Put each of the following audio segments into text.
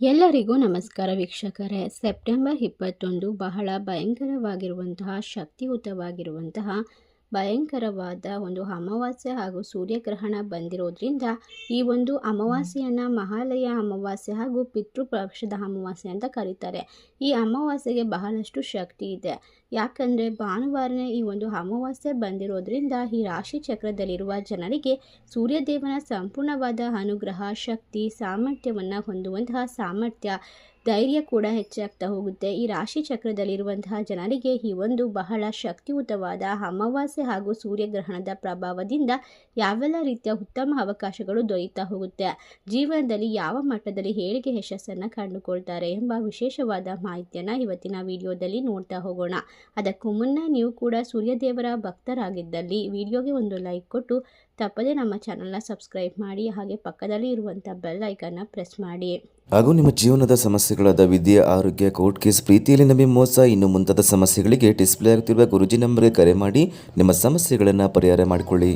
ಎಲ್ಲರಿಗೂ ನಮಸ್ಕಾರ ವೀಕ್ಷಕರೇ. ಸೆಪ್ಟೆಂಬರ್ ಇಪ್ಪತ್ತೊಂದು ಬಹಳ ಭಯಂಕರವಾಗಿರುವಂತಹ ಶಕ್ತಿಯುತವಾಗಿರುವಂತಹ ಭಯಂಕರವಾದ ಒಂದು ಅಮಾವಾಸ್ಯೆ ಹಾಗೂ ಸೂರ್ಯಗ್ರಹಣ ಬಂದಿರೋದ್ರಿಂದ ಈ ಒಂದು ಅಮಾವಾಸ್ಯೆಯನ್ನು ಮಹಾಲಯ ಅಮಾವಾಸ್ಯೆ ಹಾಗೂ ಪಿತೃಪಕ್ಷದ ಅಮಾವಾಸ್ಯೆ ಅಂತ ಕರೀತಾರೆ. ಈ ಅಮಾವಾಸ್ಯೆಗೆ ಬಹಳಷ್ಟು ಶಕ್ತಿ ಇದೆ. ಯಾಕಂದರೆ ಭಾನುವಾರನೇ ಈ ಒಂದು ಅಮಾವಾಸ್ಯೆ ಬಂದಿರೋದ್ರಿಂದ ಈ ರಾಶಿ ಚಕ್ರದಲ್ಲಿರುವ ಜನರಿಗೆ ಸೂರ್ಯದೇವನ ಸಂಪೂರ್ಣವಾದ ಅನುಗ್ರಹ, ಶಕ್ತಿ, ಸಾಮರ್ಥ್ಯವನ್ನು ಹೊಂದುವಂತಹ ಸಾಮರ್ಥ್ಯ ಧೈರ್ಯ ಕೂಡ ಹೆಚ್ಚಾಗ್ತಾ ಹೋಗುತ್ತೆ. ಈ ರಾಶಿ ಚಕ್ರದಲ್ಲಿರುವಂತಹ ಜನರಿಗೆ ಈ ಒಂದು ಬಹಳ ಶಕ್ತಿಯುತವಾದ ಅಮಾವಾಸ್ಯೆ ಹಾಗೂ ಸೂರ್ಯಗ್ರಹಣದ ಪ್ರಭಾವದಿಂದ ಯಾವೆಲ್ಲ ರೀತಿಯ ಉತ್ತಮ ಅವಕಾಶಗಳು ದೊರೆಯುತ್ತಾ ಹೋಗುತ್ತೆ, ಜೀವನದಲ್ಲಿ ಯಾವ ಮಟ್ಟದಲ್ಲಿ ಏಳಿಗೆ ಯಶಸ್ಸನ್ನು ಕಂಡುಕೊಳ್ತಾರೆ ಎಂಬ ವಿಶೇಷವಾದ ಮಾಹಿತಿಯನ್ನು ಇವತ್ತಿನ ವಿಡಿಯೋದಲ್ಲಿ ನೋಡ್ತಾ ಹೋಗೋಣ. ಅದಕ್ಕೂ ಮುನ್ನ ನೀವು ಕೂಡ ಸೂರ್ಯದೇವರ ಭಕ್ತರಾಗಿದ್ದಲ್ಲಿ ವಿಡಿಯೋಗೆ ಒಂದು ಲೈಕ್ ಕೊಟ್ಟು ತಪ್ಪದೇ ನಮ್ಮ ಚಾನಲ್ನ ಸಬ್ಸ್ಕ್ರೈಬ್ ಮಾಡಿ ಹಾಗೆ ಪಕ್ಕದಲ್ಲಿ ಇರುವಂಥ ಬೆಲ್ ಐಕನ್ನ ಪ್ರೆಸ್ ಮಾಡಿ. ಹಾಗೂ ನಿಮ್ಮ ಜೀವನದ ಸಮಸ್ಯೆಗಳಾದ ವಿದ್ಯೆ, ಆರೋಗ್ಯ, ಕೋರ್ಟ್ ಕೇಸ್ ಪ್ರೀತಿಯಲ್ಲಿ ನಮಗೆ ಮೋಸ, ಇನ್ನು ಮುಂತಾದ ಸಮಸ್ಯೆಗಳಿಗೆ ಡಿಸ್ಪ್ಲೇ ಆಗ್ತಿರುವ ಗುರುಜಿ ನಂಬರ್ಗೆ ಕರೆ ಮಾಡಿ ನಿಮ್ಮ ಸಮಸ್ಯೆಗಳನ್ನು ಪರಿಹಾರ ಮಾಡಿಕೊಳ್ಳಿ.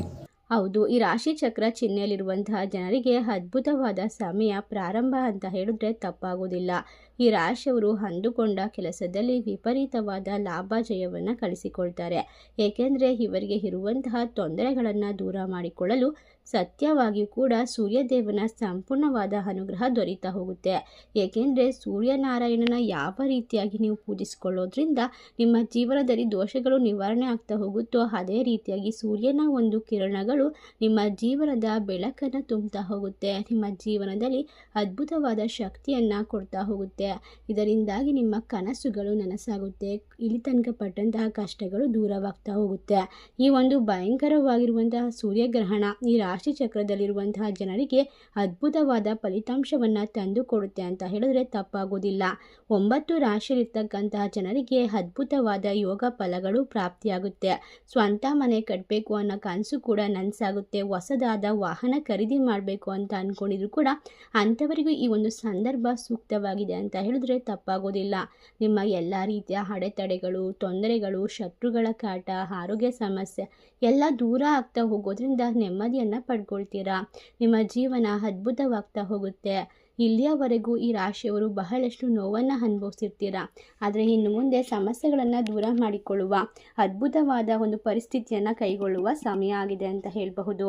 ಹೌದು, ಈ ರಾಶಿ ಚಕ್ರ ಚಿಹ್ನೆಯಲ್ಲಿರುವಂತಹ ಜನರಿಗೆ ಅದ್ಭುತವಾದ ಸಮಯ ಪ್ರಾರಂಭ ಅಂತ ಹೇಳಿದ್ರೆ ತಪ್ಪಾಗುವುದಿಲ್ಲ ಈ ರಾಶಿಯವರು ಅಂದುಕೊಂಡ ಕೆಲಸದಲ್ಲಿ ವಿಪರೀತವಾದ ಲಾಭ ಜಯವನ್ನು ಕಳಿಸಿಕೊಳ್ತಾರೆ. ಏಕೆಂದರೆ ಇವರಿಗೆ ಇರುವಂತಹ ತೊಂದರೆಗಳನ್ನು ದೂರ ಮಾಡಿಕೊಳ್ಳಲು ಸತ್ಯವಾಗಿಯೂ ಕೂಡ ಸೂರ್ಯದೇವನ ಸಂಪೂರ್ಣವಾದ ಅನುಗ್ರಹ ದೊರೀತಾ ಹೋಗುತ್ತೆ. ಏಕೆಂದರೆ ಸೂರ್ಯನಾರಾಯಣನ ಯಾವ ರೀತಿಯಾಗಿ ನೀವು ಪೂಜಿಸಿಕೊಳ್ಳೋದ್ರಿಂದ ನಿಮ್ಮ ಜೀವನದಲ್ಲಿ ದೋಷಗಳು ನಿವಾರಣೆ ಆಗ್ತಾ ಹೋಗುತ್ತೋ, ಅದೇ ರೀತಿಯಾಗಿ ಸೂರ್ಯನ ಒಂದು ಕಿರಣಗಳು ನಿಮ್ಮ ಜೀವನದ ಬೆಳಕನ್ನು ತುಂಬುತ್ತಾ ಹೋಗುತ್ತೆ. ನಿಮ್ಮ ಜೀವನದಲ್ಲಿ ಅದ್ಭುತವಾದ ಶಕ್ತಿಯನ್ನು ಕೊಡ್ತಾ ಹೋಗುತ್ತೆ. ಇದರಿಂದಾಗಿ ನಿಮ್ಮ ಕನಸುಗಳು ನನಸಾಗುತ್ತೆ. ಇಲ್ಲಿ ತನಕ ಪಟ್ಟಂತಹ ಕಷ್ಟಗಳು ದೂರವಾಗ್ತಾ ಹೋಗುತ್ತೆ. ಈ ಒಂದು ಭಯಂಕರವಾಗಿರುವಂತಹ ಸೂರ್ಯಗ್ರಹಣ, ಈ ಚಕ್ರದಲ್ಲಿರುವಂತಹ ಜನರಿಗೆ ಅದ್ಭುತವಾದ ಫಲಿತಾಂಶವನ್ನು ತಂದು ಕೊಡುತ್ತೆ ಅಂತ ಹೇಳಿದ್ರೆ ತಪ್ಪಾಗೋದಿಲ್ಲ. ಒಂಬತ್ತು ರಾಶಿಯಲ್ಲಿರ್ತಕ್ಕಂತಹ ಜನರಿಗೆ ಅದ್ಭುತವಾದ ಯೋಗ ಫಲಗಳು ಪ್ರಾಪ್ತಿಯಾಗುತ್ತೆ. ಸ್ವಂತ ಮನೆ ಕಟ್ಟಬೇಕು ಅನ್ನೋ ಕನಸು ಕೂಡ ನನಸಾಗುತ್ತೆ. ಹೊಸದಾದ ವಾಹನ ಖರೀದಿ ಮಾಡಬೇಕು ಅಂತ ಅಂದ್ಕೊಂಡಿದ್ರು ಕೂಡ ಅಂಥವರಿಗೂ ಈ ಒಂದು ಸಂದರ್ಭ ಸೂಕ್ತವಾಗಿದೆ ಅಂತ ಹೇಳಿದ್ರೆ ತಪ್ಪಾಗೋದಿಲ್ಲ. ನಿಮ್ಮ ಎಲ್ಲ ರೀತಿಯ ಅಡೆತಡೆಗಳು, ತೊಂದರೆಗಳು, ಶತ್ರುಗಳ ಕಾಟ, ಆರೋಗ್ಯ ಸಮಸ್ಯೆ ಎಲ್ಲ ದೂರ ಆಗ್ತಾ ಹೋಗೋದ್ರಿಂದ ನೆಮ್ಮದಿಯನ್ನು ಪಡ್ಕೊಳ್ತೀರಾ ನಿಮ್ಮ ಜೀವನ ಅದ್ಭುತವಾಗ್ತಾ ಹೋಗುತ್ತೆ. ಇಲ್ಲಿಯವರೆಗೂ ಈ ರಾಶಿಯವರು ಬಹಳಷ್ಟು ನೋವನ್ನು ಅನುಭವಿಸಿರ್ತೀರ? ಆದರೆ ಇನ್ನು ಮುಂದೆ ಸಮಸ್ಯೆಗಳನ್ನು ದೂರ ಮಾಡಿಕೊಳ್ಳುವ ಅದ್ಭುತವಾದ ಒಂದು ಪರಿಸ್ಥಿತಿಯನ್ನು ಕೈಗೊಳ್ಳುವ ಸಮಯ ಆಗಿದೆ ಅಂತ ಹೇಳಬಹುದು.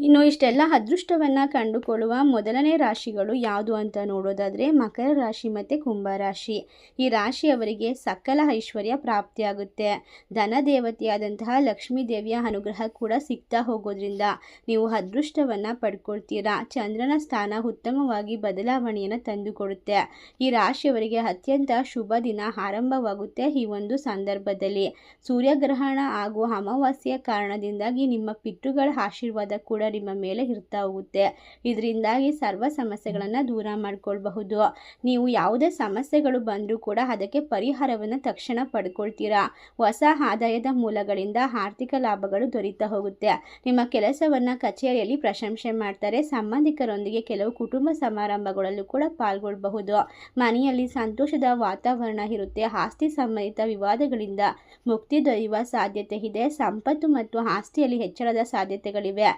ಇನ್ನು ಇಷ್ಟೆಲ್ಲ ಅದೃಷ್ಟವನ್ನು ಕಂಡುಕೊಳ್ಳುವ ಮೊದಲನೇ ರಾಶಿಗಳು ಯಾವುದು ಅಂತ ನೋಡೋದಾದರೆ ಮಕರ ರಾಶಿ ಮತ್ತು ಕುಂಭ ರಾಶಿ. ಈ ರಾಶಿಯವರಿಗೆ ಸಕಲ ಐಶ್ವರ್ಯ ಪ್ರಾಪ್ತಿಯಾಗುತ್ತೆ. ಧನ ದೇವತೆಯಾದಂತಹ ಲಕ್ಷ್ಮೀ ದೇವಿಯ ಅನುಗ್ರಹ ಕೂಡ ಸಿಗ್ತಾ ಹೋಗೋದ್ರಿಂದ ನೀವು ಅದೃಷ್ಟವನ್ನು ಪಡ್ಕೊಳ್ತೀರಾ. ಚಂದ್ರನ ಸ್ಥಾನ ಉತ್ತಮವಾಗಿ ಬದಲಾವಣೆಯನ್ನು ತಂದುಕೊಡುತ್ತೆ. ಈ ರಾಶಿಯವರಿಗೆ ಅತ್ಯಂತ ಶುಭ ದಿನ ಆರಂಭವಾಗುತ್ತೆ ಈ ಒಂದು ಸಂದರ್ಭದಲ್ಲಿ. ಸೂರ್ಯಗ್ರಹಣ ಹಾಗೂ ಅಮಾವಾಸ್ಯೆಯ ಕಾರಣದಿಂದಾಗಿ ನಿಮ್ಮ ಪಿತೃಗಳ ಆಶೀರ್ವಾದ ಕೂಡ ನಿಮ್ಮ ಮೇಲೆ ಇರ್ತಾ ಹೋಗುತ್ತೆ. ಇದರಿಂದಾಗಿ ಸರ್ವ ಸಮಸ್ಯೆಗಳನ್ನು ದೂರ ಮಾಡ್ಕೊಳ್ಬಹುದು. ನೀವು ಯಾವುದೇ ಸಮಸ್ಯೆಗಳು ಬಂದರೂ ಕೂಡ ಅದಕ್ಕೆ ಪರಿಹಾರವನ್ನು ತಕ್ಷಣ ಪಡ್ಕೊಳ್ತೀರಾ? ಹೊಸ ಆದಾಯದ ಮೂಲಗಳಿಂದ ಆರ್ಥಿಕ ಲಾಭಗಳು ದೊರೀತಾ ಹೋಗುತ್ತೆ. ನಿಮ್ಮ ಕೆಲಸವನ್ನು ಕಚೇರಿಯಲ್ಲಿ ಪ್ರಶಂಸೆ ಮಾಡ್ತಾರೆ. ಸಂಬಂಧಿಕರೊಂದಿಗೆ ಕೆಲವು ಕುಟುಂಬ ಸಮಾರಂಭಗಳಲ್ಲೂ ಕೂಡ ಪಾಲ್ಗೊಳ್ಳಬಹುದು ಮನೆಯಲ್ಲಿ ಸಂತೋಷದ ವಾತಾವರಣ ಇರುತ್ತೆ. ಆಸ್ತಿ ಸಂಬಂಧಿತ ವಿವಾದಗಳಿಂದ ಮುಕ್ತಿ ದೊರೆಯುವ ಸಾಧ್ಯತೆ ಇದೆ. ಸಂಪತ್ತು ಮತ್ತು ಆಸ್ತಿಯಲ್ಲಿ ಹೆಚ್ಚಳದ ಸಾಧ್ಯತೆಗಳಿವೆ.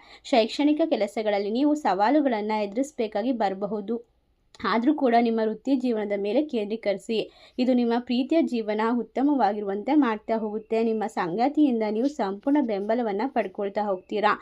ಶೈಕ್ಷಣಿಕ ಕೆಲಸಗಳಲ್ಲಿ ನೀವು ಸವಾಲುಗಳನ್ನು ಎದುರಿಸಬೇಕಾಗಿ ಬರಬಹುದು. ಆದರೂ ಕೂಡ ನಿಮ್ಮ ವೃತ್ತಿ ಜೀವನದ ಮೇಲೆ ಕೇಂದ್ರೀಕರಿಸಿ. ಇದು ನಿಮ್ಮ ಪ್ರೀತಿಯ ಜೀವನ ಉತ್ತಮವಾಗಿರುವಂತೆ ಮಾಡ್ತಾ ಹೋಗುತ್ತೆ. ನಿಮ್ಮ ಸಂಗಾತಿಯಿಂದ ನೀವು ಸಂಪೂರ್ಣ ಬೆಂಬಲವನ್ನು ಪಡ್ಕೊಳ್ತಾ ಹೋಗ್ತೀರಾ?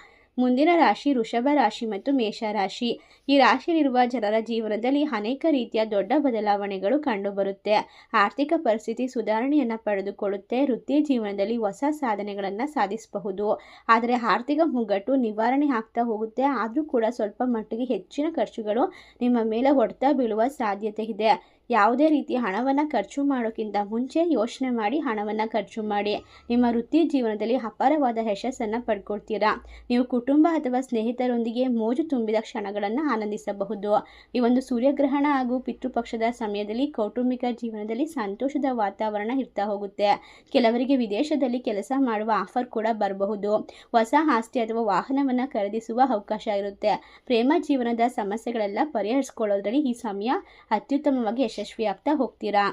ಮುಂದಿನ ರಾಶಿ ವೃಷಭ ರಾಶಿ ಮತ್ತು ಮೇಷರಾಶಿ ಈ ರಾಶಿಯಲ್ಲಿರುವ ಜನರ ಜೀವನದಲ್ಲಿ ಅನೇಕ ರೀತಿಯ ದೊಡ್ಡ ಬದಲಾವಣೆಗಳು ಕಂಡುಬರುತ್ತೆ. ಆರ್ಥಿಕ ಪರಿಸ್ಥಿತಿ ಸುಧಾರಣೆಯನ್ನು ಪಡೆದುಕೊಳ್ಳುತ್ತೆ. ವೃತ್ತಿ ಜೀವನದಲ್ಲಿ ಹೊಸ ಸಾಧನೆಗಳನ್ನು ಸಾಧಿಸಬಹುದು. ಆದರೆ ಆರ್ಥಿಕ ಮುಗ್ಗಟ್ಟು ನಿವಾರಣೆ ಆಗ್ತಾ ಹೋಗುತ್ತೆ. ಆದರೂ ಕೂಡ ಸ್ವಲ್ಪ ಮಟ್ಟಿಗೆ ಹೆಚ್ಚಿನ ಖರ್ಚುಗಳು ನಿಮ್ಮ ಮೇಲೆ ಹೊಡ್ತಾ ಬೀಳುವ ಸಾಧ್ಯತೆ ಇದೆ. ಯಾವುದೇ ರೀತಿ ಹಣವನ್ನು ಖರ್ಚು ಮಾಡೋಕ್ಕಿಂತ ಮುಂಚೆ ಯೋಚನೆ ಮಾಡಿ ಹಣವನ್ನು ಖರ್ಚು ಮಾಡಿ. ನಿಮ್ಮ ವೃತ್ತಿ ಜೀವನದಲ್ಲಿ ಅಪಾರವಾದ ಯಶಸ್ಸನ್ನು ಪಡ್ಕೊಳ್ತೀರಾ? ನೀವು ಕುಟುಂಬ ಅಥವಾ ಸ್ನೇಹಿತರೊಂದಿಗೆ ಮೋಜು ತುಂಬಿದ ಕ್ಷಣಗಳನ್ನು ಆನಂದಿಸಬಹುದು. ಈ ಒಂದು ಸೂರ್ಯಗ್ರಹಣ ಹಾಗೂ ಪಿತೃಪಕ್ಷದ ಸಮಯದಲ್ಲಿ ಕೌಟುಂಬಿಕ ಜೀವನದಲ್ಲಿ ಸಂತೋಷದ ವಾತಾವರಣ ಇರ್ತಾ ಹೋಗುತ್ತೆ. ಕೆಲವರಿಗೆ ವಿದೇಶದಲ್ಲಿ ಕೆಲಸ ಮಾಡುವ ಆಫರ್ ಕೂಡ ಬರಬಹುದು. ಹೊಸ ಆಸ್ತಿ ಅಥವಾ ವಾಹನವನ್ನು ಖರೀದಿಸುವ ಅವಕಾಶ ಇರುತ್ತೆ. ಪ್ರೇಮ ಜೀವನದ ಸಮಸ್ಯೆಗಳೆಲ್ಲ ಪರಿಹರಿಸ್ಕೊಳ್ಳೋದ್ರಲ್ಲಿ ಈ ಸಮಯ ಅತ್ಯುತ್ತಮವಾಗಿ ಯಶಸ್ವಿ ಆಗ್ತಾ ಹೋಗ್ತೀರಾ?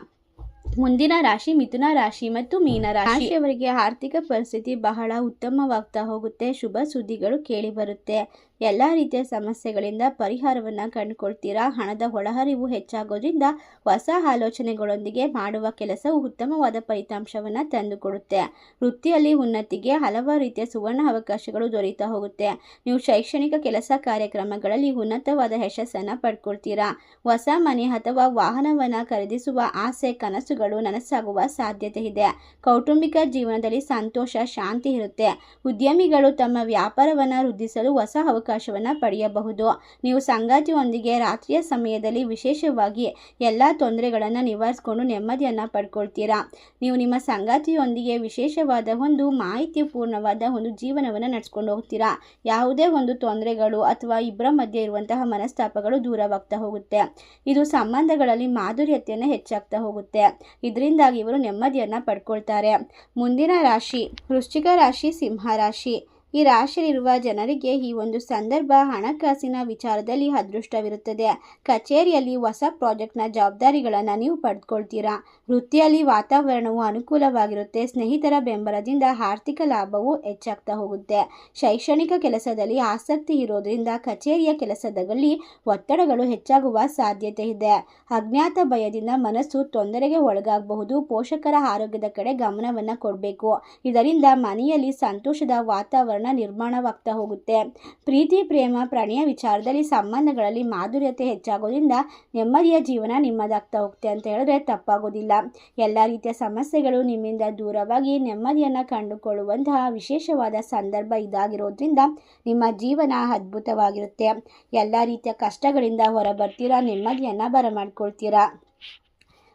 ಮುಂದಿನ ರಾಶಿ ಮಿಥುನ ರಾಶಿ ಮತ್ತು ಮೀನ ರಾಶಿಯವರಿಗೆ ಆರ್ಥಿಕ ಪರಿಸ್ಥಿತಿ ಬಹಳ ಉತ್ತಮವಾಗ್ತಾ ಹೋಗುತ್ತೆ. ಶುಭ ಸುದ್ದಿಗಳು ಕೇಳಿ ಬರುತ್ತೆ. ಎಲ್ಲ ರೀತಿಯ ಸಮಸ್ಯೆಗಳಿಂದ ಪರಿಹಾರವನ್ನು ಕಂಡುಕೊಳ್ತೀರಾ? ಹಣದ ಒಳಹರಿವು ಹೆಚ್ಚಾಗೋದ್ರಿಂದ ಹೊಸ ಆಲೋಚನೆಗಳೊಂದಿಗೆ ಮಾಡುವ ಕೆಲಸವು ಉತ್ತಮವಾದ ಫಲಿತಾಂಶವನ್ನು ತಂದುಕೊಡುತ್ತೆ. ವೃತ್ತಿಯಲ್ಲಿ ಉನ್ನತಿಗೆ ಹಲವಾರು ರೀತಿಯ ಸುವರ್ಣ ಅವಕಾಶಗಳು ದೊರೀತಾ ಹೋಗುತ್ತೆ. ನೀವು ಶೈಕ್ಷಣಿಕ ಕೆಲಸ ಕಾರ್ಯಕ್ರಮಗಳಲ್ಲಿ ಉನ್ನತವಾದ ಯಶಸ್ಸನ್ನು ಪಡ್ಕೊಳ್ತೀರಾ? ಹೊಸ ಮನೆ ಅಥವಾ ವಾಹನವನ್ನು ಖರೀದಿಸುವ ಆಸೆ, ಕನಸುಗಳು ನನಸಾಗುವ ಸಾಧ್ಯತೆ ಇದೆ. ಕೌಟುಂಬಿಕ ಜೀವನದಲ್ಲಿ ಸಂತೋಷ, ಶಾಂತಿ ಇರುತ್ತೆ. ಉದ್ಯಮಿಗಳು ತಮ್ಮ ವ್ಯಾಪಾರವನ್ನು ವೃದ್ಧಿಸಲು ಹೊಸ ಅವಕಾಶವನ್ನು ಪಡೆಯಬಹುದು. ನೀವು ಸಂಗಾತಿಯೊಂದಿಗೆ ರಾತ್ರಿಯ ಸಮಯದಲ್ಲಿ ವಿಶೇಷವಾಗಿ ಎಲ್ಲ ತೊಂದರೆಗಳನ್ನು ನಿವಾರಿಸಿಕೊಂಡು ನೆಮ್ಮದಿಯನ್ನು ಪಡ್ಕೊಳ್ತೀರಾ? ನೀವು ನಿಮ್ಮ ಸಂಗಾತಿಯೊಂದಿಗೆ ವಿಶೇಷವಾದ ಒಂದು ಮಾಹಿತಿಪೂರ್ಣವಾದ ಒಂದು ಜೀವನವನ್ನು ನಡೆಸ್ಕೊಂಡು ಹೋಗ್ತೀರಾ? ಯಾವುದೇ ಒಂದು ತೊಂದರೆಗಳು ಅಥವಾ ಇಬ್ಬರ ಮಧ್ಯೆ ಇರುವಂತಹ ಮನಸ್ತಾಪಗಳು ದೂರವಾಗ್ತಾ ಹೋಗುತ್ತೆ. ಇದು ಸಂಬಂಧಗಳಲ್ಲಿ ಮಾಧುರ್ಯತೆಯನ್ನು ಹೆಚ್ಚಾಗ್ತಾ ಹೋಗುತ್ತೆ. ಇದರಿಂದಾಗಿ ಇವರು ನೆಮ್ಮದಿಯನ್ನು ಪಡ್ಕೊಳ್ತಾರೆ. ಮುಂದಿನ ರಾಶಿ, ವೃಶ್ಚಿಕ ರಾಶಿ, ಸಿಂಹ ರಾಶಿ. ಈ ರಾಶಿಯಲ್ಲಿರುವ ಜನರಿಗೆ ಈ ಒಂದು ಸಂದರ್ಭ ಹಣಕಾಸಿನ ವಿಚಾರದಲ್ಲಿ ಅದೃಷ್ಟವಿರುತ್ತದೆ. ಕಚೇರಿಯಲ್ಲಿ ಹೊಸ ಪ್ರಾಜೆಕ್ಟ್ನ ಜವಾಬ್ದಾರಿಗಳನ್ನು ನೀವು ಪಡೆದುಕೊಳ್ತೀರಾ ವೃತ್ತಿಯಲ್ಲಿ ವಾತಾವರಣವು ಅನುಕೂಲವಾಗಿರುತ್ತೆ. ಸ್ನೇಹಿತರ ಬೆಂಬಲದಿಂದ ಆರ್ಥಿಕ ಲಾಭವು ಹೆಚ್ಚಾಗ್ತಾ ಹೋಗುತ್ತೆ. ಶೈಕ್ಷಣಿಕ ಕೆಲಸದಲ್ಲಿ ಆಸಕ್ತಿ ಇರೋದ್ರಿಂದ ಕಚೇರಿಯ ಕೆಲಸದಲ್ಲಿ ಒತ್ತಡಗಳು ಹೆಚ್ಚಾಗುವ ಸಾಧ್ಯತೆ ಇದೆ. ಅಜ್ಞಾತ ಭಯದಿಂದ ಮನಸ್ಸು ತೊಂದರೆಗೆ ಒಳಗಾಗಬಹುದು. ಪೋಷಕರ ಆರೋಗ್ಯದ ಕಡೆ ಗಮನವನ್ನು ಕೊಡಬೇಕು. ಇದರಿಂದ ಮನೆಯಲ್ಲಿ ಸಂತೋಷದ ವಾತಾವರಣ ನಿರ್ಮಾಣವಾಗ್ತಾ ಹೋಗುತ್ತೆ. ಪ್ರೀತಿ, ಪ್ರೇಮ, ಪ್ರಣಯ ವಿಚಾರದಲ್ಲಿ ಸಂಬಂಧಗಳಲ್ಲಿ ಮಾಧುರ್ಯತೆ ಹೆಚ್ಚಾಗೋದ್ರಿಂದ ನೆಮ್ಮದಿಯ ಜೀವನ ನಿಮ್ಮದಾಗ್ತಾ ಹೋಗುತ್ತೆ ಅಂತ ಹೇಳಿದ್ರೆ ತಪ್ಪಾಗೋದಿಲ್ಲ. ಎಲ್ಲ ರೀತಿಯ ಸಮಸ್ಯೆಗಳು ನಿಮ್ಮಿಂದ ದೂರವಾಗಿ ನೆಮ್ಮದಿಯನ್ನು ಕಂಡುಕೊಳ್ಳುವಂತಹ ವಿಶೇಷವಾದ ಸಂದರ್ಭ ಇದಾಗಿರೋದ್ರಿಂದ ನಿಮ್ಮ ಜೀವನ ಅದ್ಭುತವಾಗಿರುತ್ತೆ. ಎಲ್ಲ ರೀತಿಯ ಕಷ್ಟಗಳಿಂದ ಹೊರಬರ್ತೀರಾ, ನೆಮ್ಮದಿಯನ್ನು ಬರಮಾಡ್ಕೊಳ್ತೀರಾ?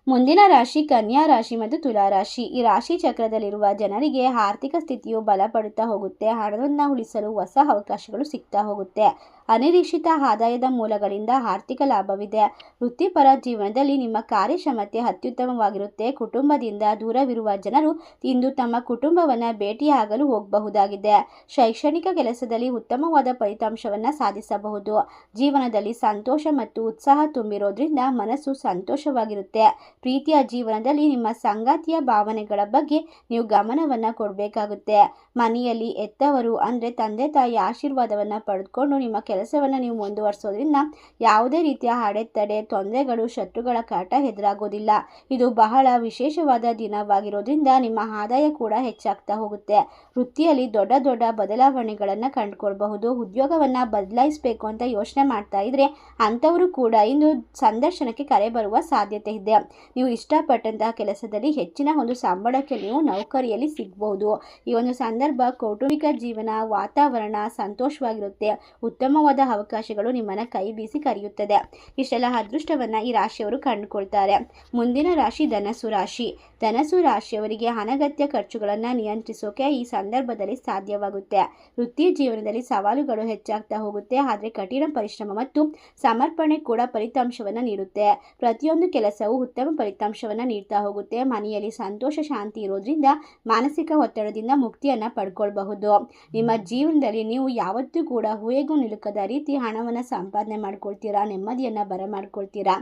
ಮುಂದಿನ ರಾಶಿ ಕನ್ಯಾ ರಾಶಿ ಮತ್ತು ತುಲಾ ರಾಶಿ. ಈ ರಾಶಿ ಚಕ್ರದಲ್ಲಿರುವ ಜನರಿಗೆ ಆರ್ಥಿಕ ಸ್ಥಿತಿಯು ಬಲಪಡುತ್ತಾ ಹೋಗುತ್ತೆ. ಹಣವನ್ನು ಉಳಿಸಲು ಹೊಸ ಅವಕಾಶಗಳು ಸಿಗ್ತಾ ಹೋಗುತ್ತೆ. ಅನಿರೀಕ್ಷಿತ ಆದಾಯದ ಮೂಲಗಳಿಂದ ಆರ್ಥಿಕ ಲಾಭವಿದೆ. ವೃತ್ತಿಪರ ಜೀವನದಲ್ಲಿ ನಿಮ್ಮ ಕಾರ್ಯಕ್ಷಮತೆ ಅತ್ಯುತ್ತಮವಾಗಿರುತ್ತೆ. ಕುಟುಂಬದಿಂದ ದೂರವಿರುವ ಜನರು ಇಂದು ತಮ್ಮ ಕುಟುಂಬವನ್ನು ಭೇಟಿಯಾಗಲು ಹೋಗಬಹುದಾಗಿದೆ. ಶೈಕ್ಷಣಿಕ ಕೆಲಸದಲ್ಲಿ ಉತ್ತಮವಾದ ಫಲಿತಾಂಶವನ್ನು ಸಾಧಿಸಬಹುದು. ಜೀವನದಲ್ಲಿ ಸಂತೋಷ ಮತ್ತು ಉತ್ಸಾಹ ತುಂಬಿರೋದ್ರಿಂದ ಮನಸ್ಸು ಸಂತೋಷವಾಗಿರುತ್ತೆ. ಪ್ರೀತಿಯ ಜೀವನದಲ್ಲಿ ನಿಮ್ಮ ಸಂಗಾತಿಯ ಭಾವನೆಗಳ ಬಗ್ಗೆ ನೀವು ಗಮನವನ್ನು ಕೊಡಬೇಕಾಗುತ್ತೆ. ಮನೆಯಲ್ಲಿ ಎತ್ತವರು ಅಂದರೆ ತಂದೆ ತಾಯಿ ಆಶೀರ್ವಾದವನ್ನು ಪಡೆದುಕೊಂಡು ನಿಮ್ಮ ಕೆಲಸವನ್ನು ನೀವು ಮುಂದುವರಿಸೋದ್ರಿಂದ ಯಾವುದೇ ರೀತಿಯ ಅಡೆತಡೆ, ತೊಂದರೆಗಳು, ಶತ್ರುಗಳ ಕಾಟ ಎದುರಾಗೋದಿಲ್ಲ. ಇದು ಬಹಳ ವಿಶೇಷವಾದ ದಿನವಾಗಿರೋದ್ರಿಂದ ನಿಮ್ಮ ಆದಾಯ ಕೂಡ ಹೆಚ್ಚಾಗ್ತಾ ಹೋಗುತ್ತೆ. ವೃತ್ತಿಯಲ್ಲಿ ದೊಡ್ಡ ದೊಡ್ಡ ಬದಲಾವಣೆಗಳನ್ನು ಕಂಡುಕೊಳ್ಬಹುದು. ಉದ್ಯೋಗವನ್ನು ಬದಲಾಯಿಸಬೇಕು ಅಂತ ಯೋಚನೆ ಮಾಡ್ತಾ ಇದ್ರೆ ಅಂಥವರು ಕೂಡ ಇಂದು ಸಂದರ್ಶನಕ್ಕೆ ಕರೆ ಬರುವ ಸಾಧ್ಯತೆ ಇದೆ. ನೀವು ಇಷ್ಟಪಟ್ಟಂತಹ ಕೆಲಸದಲ್ಲಿ ಹೆಚ್ಚಿನ ಒಂದು ಸಂಬಳಕ್ಕೆ ನೀವು ನೌಕರಿಯಲ್ಲಿ ಸಿಗಬಹುದು ಈ ಒಂದು ಸಂದರ್ಭ ಕೌಟುಂಬಿಕ ಜೀವನ, ವಾತಾವರಣ ಸಂತೋಷವಾಗಿರುತ್ತೆ. ಉತ್ತಮವಾದ ಅವಕಾಶಗಳು ನಿಮ್ಮನ್ನು ಕೈ ಬೀಸಿ ಕರೆಯುತ್ತದೆ. ಇಷ್ಟೆಲ್ಲ ಅದೃಷ್ಟವನ್ನು ಈ ರಾಶಿಯವರು ಕಂಡುಕೊಳ್ತಾರೆ. ಮುಂದಿನ ರಾಶಿ ಧನಸು ರಾಶಿ. ಧನಸು ರಾಶಿಯವರಿಗೆ ಅನಗತ್ಯ ಖರ್ಚುಗಳನ್ನು ನಿಯಂತ್ರಿಸೋಕೆ ಈ ಸಂದರ್ಭದಲ್ಲಿ ಸಾಧ್ಯವಾಗುತ್ತೆ. ವೃತ್ತಿ ಜೀವನದಲ್ಲಿ ಸವಾಲುಗಳು ಹೆಚ್ಚಾಗ್ತಾ ಹೋಗುತ್ತೆ. ಆದರೆ ಕಠಿಣ ಪರಿಶ್ರಮ ಮತ್ತು ಸಮರ್ಪಣೆ ಕೂಡ ಫಲಿತಾಂಶವನ್ನು ನೀಡುತ್ತೆ. ಪ್ರತಿಯೊಂದು ಕೆಲಸವು ಉತ್ತಮ ಫಲಿತಾಂಶವನ್ನು ನೀಡ್ತಾ ಹೋಗುತ್ತೆ. ಮನೆಯಲ್ಲಿ ಸಂತೋಷ ಶಾಂತಿ ಇರೋದ್ರಿಂದ ಮಾನಸಿಕ ಒತ್ತಡದಿಂದ ಮುಕ್ತಿಯನ್ನು ಪಡ್ಕೊಳ್ಬಹುದು. ನಿಮ್ಮ ಜೀವನದಲ್ಲಿ ನೀವು ಯಾವತ್ತೂ ಕೂಡ ಹೂವೆಗೂ ನಿಲುಕದ ರೀತಿ ಹಣವನ್ನು ಸಂಪಾದನೆ ಮಾಡ್ಕೊಳ್ತೀರಾ? ನೆಮ್ಮದಿಯನ್ನು ಬರಮಾಡ್ಕೊಳ್ತೀರಾ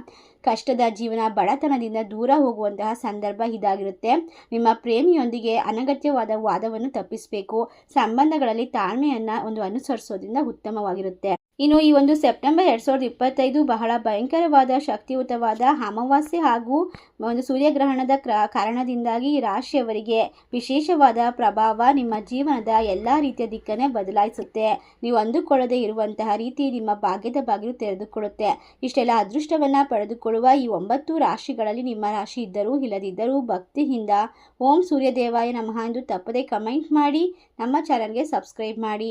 ಕಷ್ಟದ ಜೀವನ ಬಡತನದಿಂದ ದೂರ ಹೋಗುವಂತಹ ಸಂದರ್ಭ ಇದಾಗಿರುತ್ತೆ. ನಿಮ್ಮ ಪ್ರೇಮಿಯೊಂದಿಗೆ ಅನಗತ್ಯವಾದ ವಾದವನ್ನು ತಪ್ಪಿಸಬೇಕು. ಸಂಬಂಧಗಳಲ್ಲಿ ತಾಳ್ಮೆಯನ್ನು ಒಂದು ಅನುಸರಿಸೋದ್ರಿಂದ ಉತ್ತಮವಾಗಿರುತ್ತೆ. ಇನ್ನು ಈ ಒಂದು ಸೆಪ್ಟೆಂಬರ್ ಎರಡು ಸಾವಿರದ ಇಪ್ಪತ್ತೈದು ಬಹಳ ಭಯಂಕರವಾದ, ಶಕ್ತಿಯುತವಾದ, ಅಮಾವಾಸ್ಯೆ ಹಾಗೂ ಒಂದು ಸೂರ್ಯಗ್ರಹಣದ ಕ್ರ, ಕಾರಣದಿಂದಾಗಿ ಈ ರಾಶಿಯವರಿಗೆ ವಿಶೇಷವಾದ ಪ್ರಭಾವ ನಿಮ್ಮ ಜೀವನದ ಎಲ್ಲ ರೀತಿಯ ದಿಕ್ಕನ್ನೇ ಬದಲಾಯಿಸುತ್ತೆ. ನೀವು ಅಂದುಕೊಳ್ಳದೆ ಇರುವಂತಹ ರೀತಿ ನಿಮ್ಮ ಭಾಗ್ಯದ ಬಾಗಿಲು ತೆರೆದುಕೊಳ್ಳುತ್ತೆ. ಇಷ್ಟೆಲ್ಲ ಅದೃಷ್ಟವನ್ನು ಪಡೆದುಕೊಳ್ಳುವ ಈ ಒಂಬತ್ತು ರಾಶಿಗಳಲ್ಲಿ ನಿಮ್ಮ ರಾಶಿ ಇದ್ದರೂ ಇಲ್ಲದಿದ್ದರೂ ಭಕ್ತಿಯಿಂದ ಓಂ ಸೂರ್ಯದೇವಾಯ ನಮಃ ಎಂದು ತಪ್ಪದೆ ಕಮೆಂಟ್ ಮಾಡಿ, ನಮ್ಮ ಚಾನಲ್ಗೆ ಸಬ್ಸ್ಕ್ರೈಬ್ ಮಾಡಿ.